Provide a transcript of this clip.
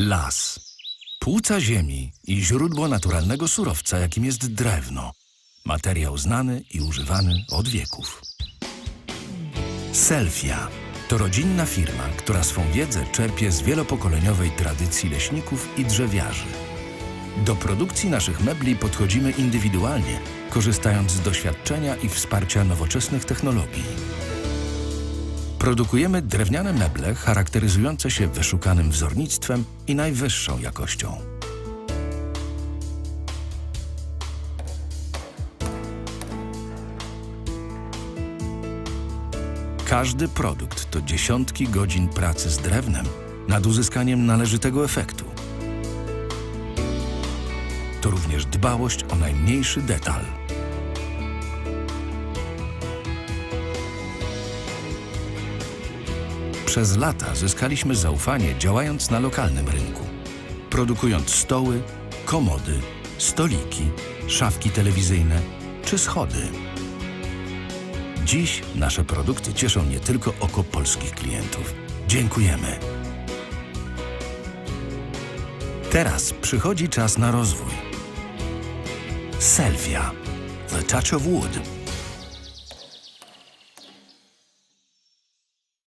Las. Płuca ziemi i źródło naturalnego surowca, jakim jest drewno. Materiał znany i używany od wieków. Selfia to rodzinna firma, która swą wiedzę czerpie z wielopokoleniowej tradycji leśników i drzewiarzy. Do produkcji naszych mebli podchodzimy indywidualnie, korzystając z doświadczenia i wsparcia nowoczesnych technologii. Produkujemy drewniane meble charakteryzujące się wyszukanym wzornictwem i najwyższą jakością. Każdy produkt to dziesiątki godzin pracy z drewnem nad uzyskaniem należytego efektu. To również dbałość o najmniejszy detal. Przez lata zyskaliśmy zaufanie działając na lokalnym rynku, produkując stoły, komody, stoliki, szafki telewizyjne czy schody. Dziś nasze produkty cieszą nie tylko oko polskich klientów. Dziękujemy. Teraz przychodzi czas na rozwój. Selfia. The Touch of Wood.